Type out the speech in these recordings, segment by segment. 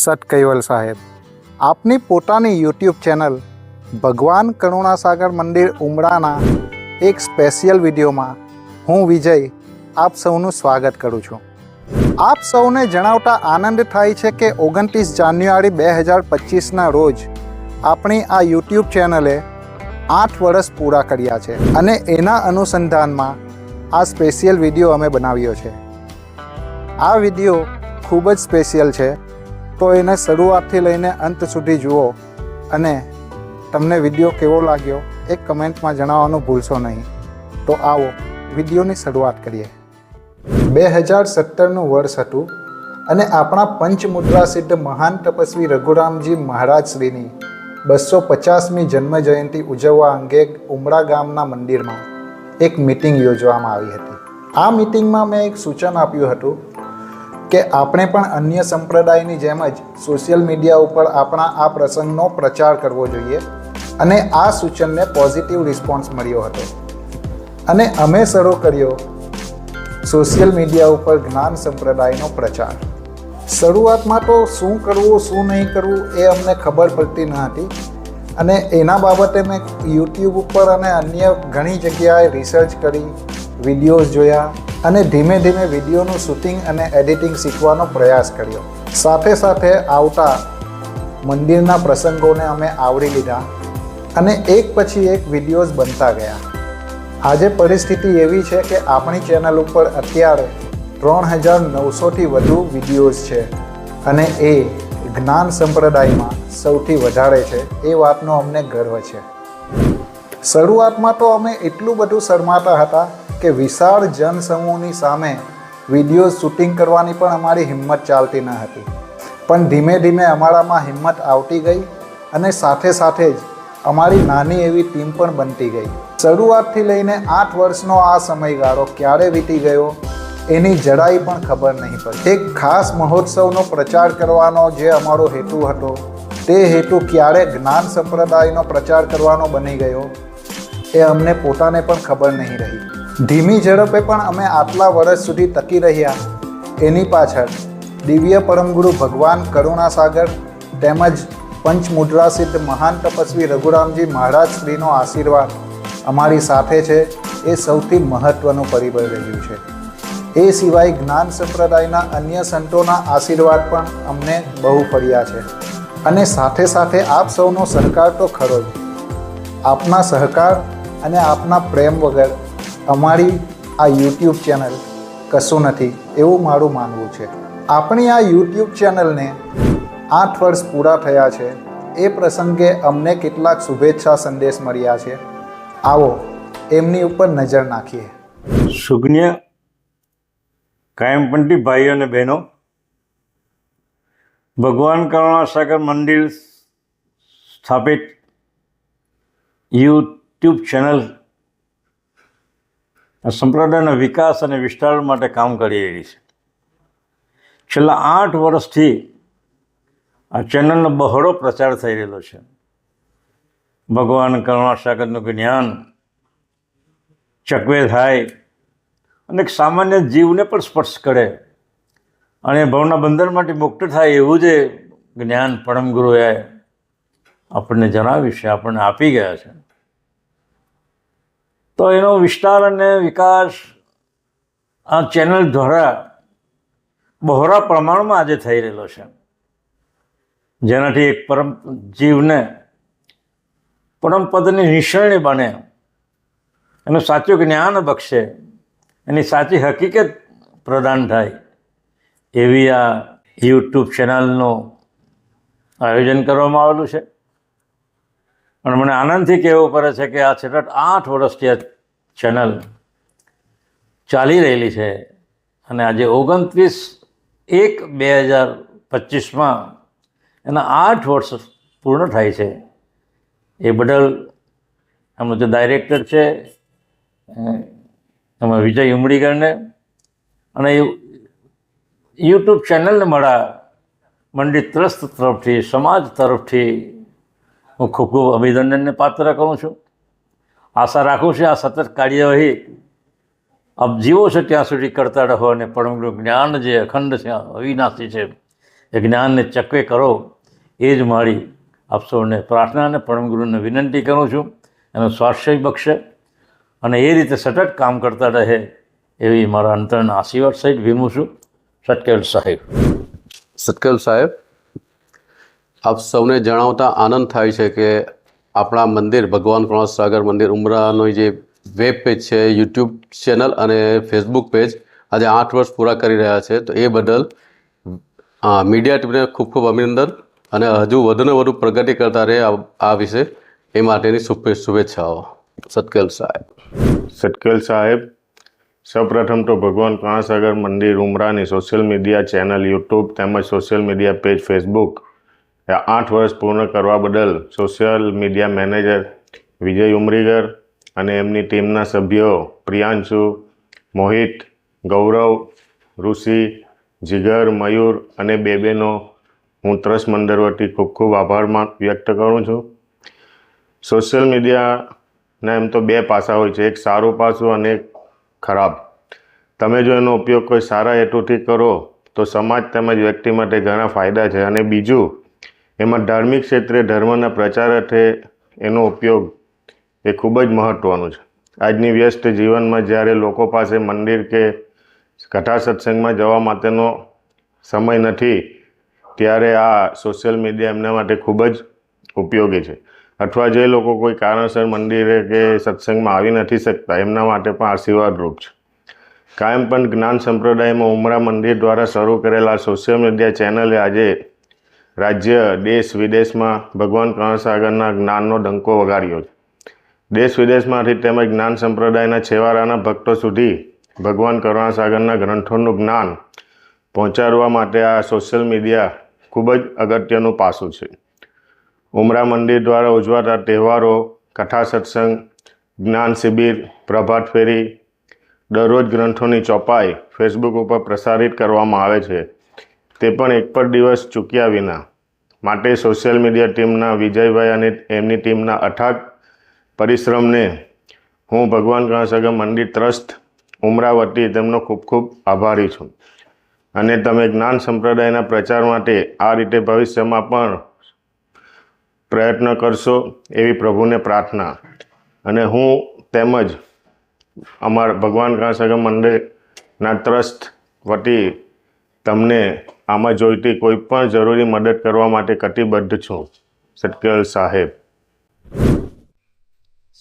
સત કૈવલ સાહેબ. આપની પોતાની યુટ્યુબ ચેનલ ભગવાન કરુણાસાગર મંદિર ઉમરાના એક સ્પેશિયલ વિડીયોમાં હું વિજય આપ સૌનું સ્વાગત કરું છું. આપ સૌને જણાવતા આનંદ થાય છે કે ઓગણત્રીસ જાન્યુઆરી બે હજાર પચીસના રોજ આપણી આ યુટ્યુબ ચેનલે આઠ વર્ષ પૂરા કર્યા છે અને એના અનુસંધાનમાં આ સ્પેશિયલ વીડિયો અમે બનાવ્યો છે. આ વીડિયો ખૂબ જ સ્પેશિયલ છે તો એને શરૂઆતથી લઈને અંત સુધી જુઓ અને તમને વીડિયો કેવો લાગ્યો એ કમેન્ટમાં જણાવવાનું ભૂલશો નહીં. તો આવો વિડીયોની શરૂઆત કરીએ. બે હજાર સત્તરનું વર્ષ હતું અને આપણા પંચમુદ્રા સિદ્ધ મહાન તપસ્વી રઘુરામજી મહારાજ શ્રીની બસો પચાસમી જન્મ જયંતિ ઉજવવા અંગે ઉમરા ગામના મંદિરમાં એક મિટિંગ યોજવામાં આવી હતી. આ મિટિંગમાં મેં એક સૂચન આપ્યું હતું કે આપણે પણ અન્ય સંપ્રદાયની જેમ જ સોશિયલ મીડિયા ઉપર આપણા આ પ્રસંગનો પ્રચાર કરવો જોઈએ અને આ સૂચનને પોઝિટિવ રિસ્પોન્સ મળ્યો હતો. અને અમે શરૂ કર્યો સોશિયલ મીડિયા ઉપર જ્ઞાન સંપ્રદાયનો પ્રચાર. શરૂઆતમાં તો શું કરવું, શું નહીં કરવું એ અમને ખબર પડતી ન હતી અને એના બાબતે મેં યુટ્યુબ ઉપર અને અન્ય ઘણી જગ્યાએ રિસર્ચ કરી વિડીયોઝ જોયા અને ધીમે ધીમે વિડીયોનું શૂટિંગ અને એડિટિંગ શીખવાનો પ્રયાસ કર્યો. સાથે સાથે આવતા મંદિરના પ્રસંગોને અમે આવરી લીધા અને એક પછી એક વિડીયોઝ બનતા ગયા. આજે પરિસ્થિતિ એવી છે કે આપણી ચેનલ ઉપર અત્યારે ત્રણ હજાર નવસોથી વધુ વિડીયોઝ છે અને એ જ્ઞાન સંપ્રદાયમાં સૌથી વધારે છે, એ વાતનો અમને ગર્વ છે. શરૂઆતમાં તો અમે એટલું બધું શરમાતા હતા કે વિશાળ જનસમૂહની સામે વીડિયો શૂટિંગ કરવાની પણ અમારી હિંમત ચાલતી ન હતી. પણ ધીમે ધીમે અમારામાં હિંમત આવતી ગઈ અને સાથે સાથે જ અમારી નાની એવી ટીમ પણ બનતી ગઈ. શરૂઆતથી લઈને આઠ વર્ષનો આ સમયગાળો ક્યારે વીતી ગયો એની જરાય પણ ખબર નહીં પડી એક ખાસ મહોત્સવનો પ્રચાર કરવાનો જે અમારો હેતુ હતો, તે હેતુ ક્યારે જ્ઞાન સંપ્રદાયનો પ્રચાર કરવાનો બની ગયો, એ અમને પોતાને પણ ખબર નહીં રહી. ધીમી ઝડપે પણ અમે આટલા વર્ષ સુધી ટકી રહ્યા. એની પાછળ દિવ્ય પરમગુરુ ભગવાન કરુણાસાગર તેમજ પંચમુદ્રા સિદ્ધ મહાન તપસ્વી રઘુરામજી મહારાજ શ્રીનો આશીર્વાદ અમારી સાથે છે એ સૌથી મહત્ત્વનું પરિબળ રહ્યું છે. એ સિવાય જ્ઞાન સંપ્રદાયના અન્ય સંતોના આશીર્વાદ પણ અમને બહુ પડ્યા છે. અને સાથે સાથે આપ સૌનો સહકાર તો ખરો જ. આપના સહકાર અને આપના પ્રેમ વગર અમારી આ યુટ્યુબ ચેનલ કશું નથી એવું મારું માનવું છે. આપણી આ યુટ્યુબ ચેનલને આઠ વર્ષ પૂરા થયા છે. એ પ્રસંગે અમને કેટલાક શુભેચ્છા સંદેશ મળ્યા છે. આવો, એમની ઉપર નજર નાખીએ. સુજ્ઞ કાયમપંથી ભાઈઓ અને બહેનો, ભગવાન કરુણાસાગર મંદિર સ્થાપિત યુટ્યુબ ચેનલ સંપ્રદાયના વિકાસ અને વિસ્તાર માટે કામ કરી રહી છે. છેલ્લા આઠ વર્ષથી આ ચેનલનો બહોળો પ્રચાર થઈ રહેલો છે. ભગવાન કરુણાસાગરનું જ્ઞાન ચકવે થાય અને સામાન્ય જીવને પણ સ્પર્શ કરે. અને ભવના બંધનમાંથી મુક્ત થાય એવું જે જ્ઞાન પરમગુરુએ આપણને જણાવ્યું છે, આપણને આપી ગયા છે. તો એનો વિસ્તાર અને વિકાસ આ ચેનલ દ્વારા બહોળા પ્રમાણમાં આજે થઈ રહેલો છે. જેનાથી એક પરમ જીવને પરમપદની નિશાણી બને. એનું સાચું જ્ઞાન બક્ષે, એની સાચી હકીકત પ્રદાન થાય એવી આ યુટ્યુબ ચેનલનું આયોજન કરવામાં આવેલું છે. અને મને આનંદથી કહેવું પડે છે કે આ છેલ્લા આઠ વર્ષથી આ ચેનલ ચાલી રહેલી છે અને આજે ઓગણત્રીસ એક બે હજાર પચીસમાં એના આઠ વર્ષ પૂર્ણ થાય છે. એ બદલ એમનો જે ડાયરેક્ટર છે એમાં વિજય ઉમડીગરને અને યુટ્યુબ ચેનલને મળા મંડી ટ્રસ્ટ તરફથી, સમાજ તરફથી હું ખૂબ ખૂબ અભિનંદનને પાત્ર કરું છું. આશા રાખું છું આ સતત કાર્યવાહી આપ જીવો છો ત્યાં સુધી કરતા રહો અને પરમગુરુ જ્ઞાન જે અખંડ છે, અવિનાશી છે, એ જ્ઞાનને ચકવે કરો, એ જ મારી આપ સૌને પ્રાર્થના અને પરમગુરુને વિનંતી કરું છું. એનું સ્વાસ્થ્ય બક્ષે અને એ રીતે સતત કામ કરતા રહે એવી મારા અંતરના આશીર્વાદ સહિત વિમું છું. સટકેલ સાહેબ. સત્કેલ સાહેબ, આપ સૌને જણાવતા આનંદ થાય છે કે આપણા મંદિર, ભગવાન કૃષ્ણ સાગર મંદિર ઉમરાનો જે વેબ પેજ છે યુટ્યુબ ચેનલ અને ફેસબુક પેજ આજે આઠ વર્ષ પૂરા કરી રહ્યા છે. તો એ બદલ મીડિયા ટીમને ખૂબ ખૂબ અભિનંદન અને હજુ વધુને વધુ પ્રગતિ કરતા રહે આ- વિશે એ માટેની શુભે- શુભેચ્છાઓ. સતકેલ સાહેબ. સટકેલ સાહેબ, સૌપ્રથમ તો ભગવાન કાણાસાગર મંદિર ઉમરાની સોશિયલ મીડિયા ચેનલ યુટ્યુબ તેમજ સોશિયલ મીડિયા પેજ ફેસબુક આઠ વર્ષ પૂર્ણ કરવા બદલ social media manager Vijay Umrigar અને એમની ટીમના સભ્યો પ્રિયાંશુ, મોહિત, ગૌરવ, ઋષિ, જીગર, મયુર અને બેબેનો હું ત્રસ મંદર વતી ખૂબ ખૂબ આભાર મા- વ્યક્ત કરું છું. સોશિયલ મીડિયાના એમ તો બે પાસા હોય છે, એક સારું પાસું અને એક ખરાબ. તમે જો એનો ઉપયોગ કોઈ સારા હેતુથી કરો તો સમાજ તેમજ વ્યક્તિ માટે ઘણા ફાયદા છે અને બીજું એમાં ધાર્મિક ક્ષેત્રે ધર્મના પ્રચાર અર્થે એનો ઉપયોગ એ ખૂબ જ મહત્ત્વનું છે. આજની વ્યસ્ત જીવનમાં જ્યારે લોકો પાસે મંદિર કે કથા સત્સંગમાં જવા માટેનો સમય નથી, ત્યારે આ સોશિયલ મીડિયા એમના માટે ખૂબ જ ઉપયોગી છે. અથવા જે લોકો કોઈ કારણસર મંદિરે કે સત્સંગમાં આવી નથી શકતા, એમના માટે પણ આશીર્વાદરૂપ છે. કાયમ પણ જ્ઞાન સંપ્રદાયમાં ઉમરા મંદિર દ્વારા શરૂ કરેલા સોશિયલ મીડિયા ચેનલે આજે રાજ્ય દેશ વિદેશમાં ભગવાન કૃષ્ણસાગરના જ્ઞાનનો ડંકો વગાડ્યો છે. દેશ વિદેશમાંથી તેમજ જ્ઞાન સંપ્રદાયના છેવાડાના ભક્તો સુધી ભગવાન કરુણાસાગરના ગ્રંથોનું જ્ઞાન પહોંચાડવા માટે આ સોશિયલ મીડિયા ખૂબ જ અગત્યનું પાસું છે. ઉમરા મંદિર દ્વારા ઉજવાતા તહેવારો, કથા સત્સંગ, જ્ઞાન શિબિર, પ્રભાત ફેરી, દરરોજ ગ્રંથોની ચોપાઈ, ફેસબુક ઉપર પ્રસારિત કરવામાં આવે છે. તે પણ એક પણ દિવસ ચૂક્યા વિના માટે સોશિયલ મીડિયા ટીમના વિજયભાઈ અને એમની ટીમના અથાગ પરિશ્રમને હું ભગવાન ગણેશગર મંદિર ટ્રસ્ટ ઉમરાવતી તેમનો ખૂબ ખૂબ આભારી છું. અને તમે જ્ઞાન સંપ્રદાયના પ્રચાર માટે આ રીતે ભવિષ્યમાં પણ પ્રયત્ન કરશો એવી પ્રભુને પ્રાર્થના. અને હું તેમજ અમારા ભગવાન કાંસાગર મંદિરના ટ્રસ્ટ વતી તમને આમાં જોઈતી કોઈ પણ જરૂરી મદદ કરવા માટે કટિબદ્ધ છું સટકેલ સાહેબ.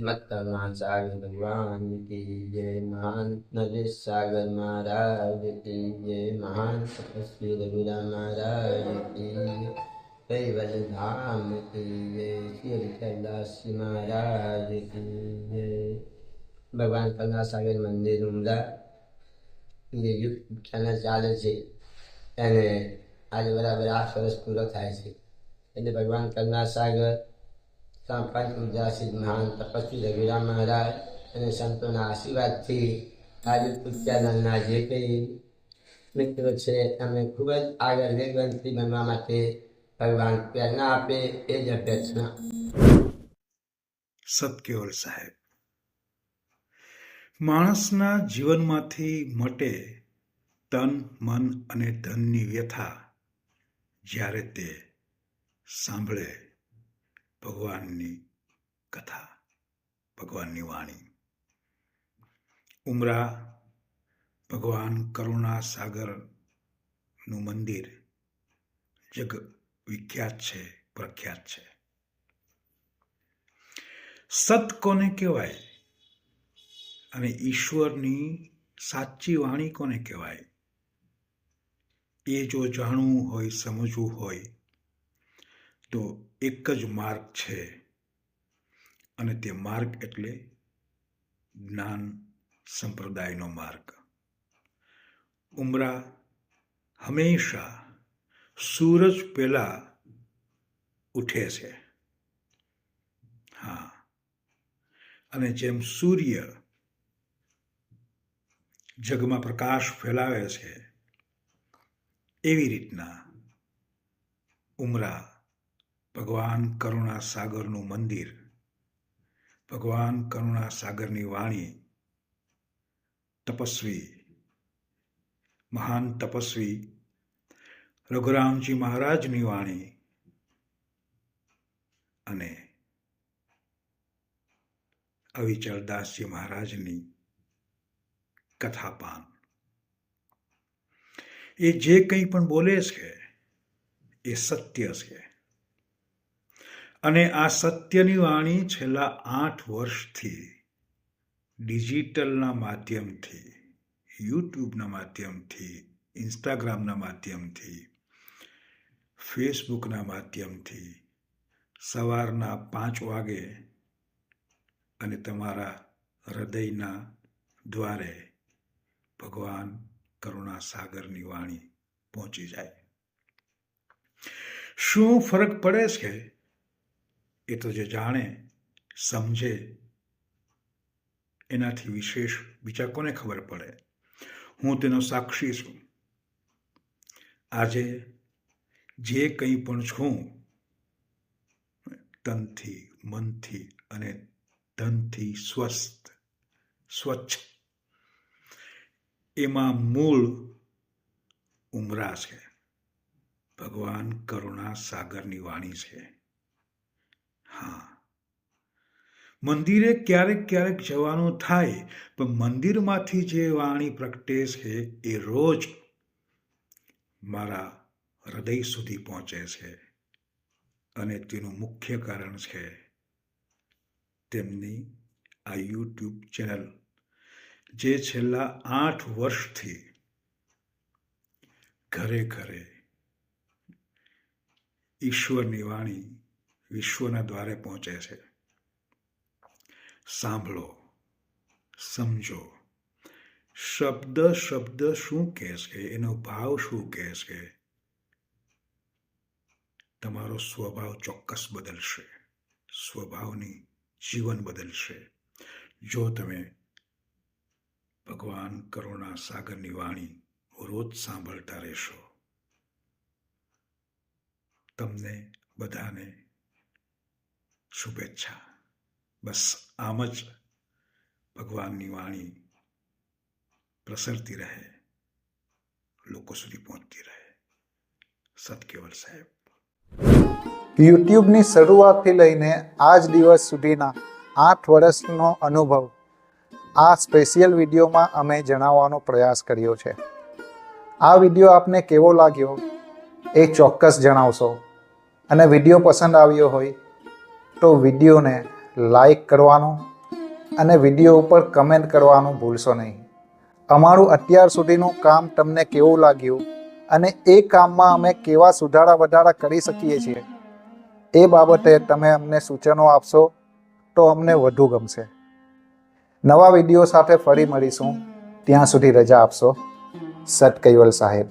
મતમાં સાગર ભગવાન કી જય મહાન નરેશ સાગર મહારાજ કી જય મહાન તપસ્વી રઘુરામ મહારાજ કી જય કૈવલ ધામ કી જય, શ્રી કૈલાસી મહારાજ કી જય. ભગવાન કરુણા સાગર મંદિર ઉમદા, જે યુટ્યુબ ચેનલ ચાલે છે. એને આજે બરાબર આઠ વર્ષ પૂરો થાય છે. એટલે ભગવાન કરના સાગર સંપન્ન ઉદાસી મહાન તપસ્વી રઘુરામ મહારાજ અને સંતોના આશીર્વાદથી આજે પૂજ્યાનંદના જે કંઈ મિત્રો છે અમે ખૂબ જ આગળ વેગવંતી બનવા માટે ભગવાન પ્રેરણા આપે એ જ અભ્યર્થના. સતકેવલ સાહેબ, માણસના જીવનમાંથી મટે તન, મન અને ધનની વ્યથા જ્યારે તે સાંભળે ભગવાનની કથા, ભગવાનની વાણી. ઉમરા, ભગવાન કરુણા સાગરનું મંદિર જગ વિખ્યાત છે, પ્રખ્યાત છે. સત કોને કહેવાય? અને ઈશ્વરની સાચી વાણી કોને કહેવાય? એ જો જાણવું હોય, સમજવું હોય, તો એક જ માર્ગ છે. અને તે માર્ગ એટલે જ્ઞાન સંપ્રદાયનો માર્ગ. ઉમરા હંમેશા સૂરજ પહેલા ઉઠે છે. હા. અને જેમ સૂર્ય જગમાં પ્રકાશ ફેલાવે છે એવી રીતના ઉમરા ભગવાન કરુણા સાગરનું મંદિર, ભગવાન કરુણા સાગરની વાણી, તપસ્વી, મહાન તપસ્વી રઘુરામજી મહારાજની વાણી અને અવિચલદાસજી મહારાજની કથાપાન. એ જે કંઈ પણ બોલે છે, એ સત્ય છે. અને આ સત્યની વાણી છેલ્લા આઠ વર્ષથી ડિજિટલના માધ્યમથી, યુટ્યુબના માધ્યમથી, ઇન્સ્ટાગ્રામના માધ્યમથી, ફેસબુકના માધ્યમથી સવારના પાંચ વાગે અને તમારા હૃદયના દ્વારે ભગવાન કરુણા સાગરની વાણી પહોંચી જાય. શું ફરક પડે છે? એ તો જે જાણે, સમજે. એનાથી વિશેષ બીજા કોને ખબર પડે? હું તેનો સાક્ષી છું. આજે જે કંઈ પણ છું, તનથી, મનથી અને ધનથી સ્વસ્થ, સ્વચ્છ એમાં મૂળ ઉમરા છે. ભગવાન કરુણા સાગરની વાણી છે. હા. મંદિરે ક્યારેક ક્યારેક જવાનું થાય, પણ મંદિરમાંથી જે વાણી પ્રગટે છે એ રોજ મારા હૃદય સુધી પહોંચે છે. અને તેનું મુખ્ય કારણ છે તેમની આ યુટ્યુબ ચેનલ જે છેલ્લા આઠ વર્ષથી ઘરે ઘરે ઈશ્વરની વાણી વિશ્વના દ્વારે પહોંચે છે. સાંભળો, સમજો. શબ્દ શબ્દ શું કહે છે? એનો ભાવ શું કહે છે? તમારો સ્વભાવ ચોક્કસ બદલશે. સ્વભાવની જીવન બદલશે. જો તમે ભગવાન કરુણા સાગરની વાણી રોજ સાંભળતા રહેશો. તમને બધાને શુભેચ્છા. બસ આમ જ ભગવાનની વાણી પ્રસરતી રહે, લોકો સુધી પહોંચતી રહે. સતકેવલ સાહેબ. યુટ્યુબની શરૂઆતથી લઈને આજ દિવસ સુધીના આઠ વર્ષનો અનુભવ આ સ્પેશિયલ વિડીયોમાં અમે જણાવવાનો પ્રયાસ કર્યો છે. આ વીડિયો આપને કેવો લાગ્યો એ ચોક્કસ જણાવશો. અને વીડિયો પસંદ આવ્યો હોય તો વિડીયોને લાઈક કરવાનું અને વીડિયો ઉપર કમેન્ટ કરવાનું ભૂલશો નહીં. અમારું અત્યાર સુધીનું કામ તમને કેવું લાગ્યું અને એ કામમાં અમે કેવા સુધારા વધારા કરી શકીએ છીએ એ બાબતે તમે અમને સૂચનો આપશો તો અમને વધુ ગમશે. નવા વીડિયો સાથે ફરી મળીશું. ત્યાં સુધી રજા આપશો. સત કૈવલ સાહેબ.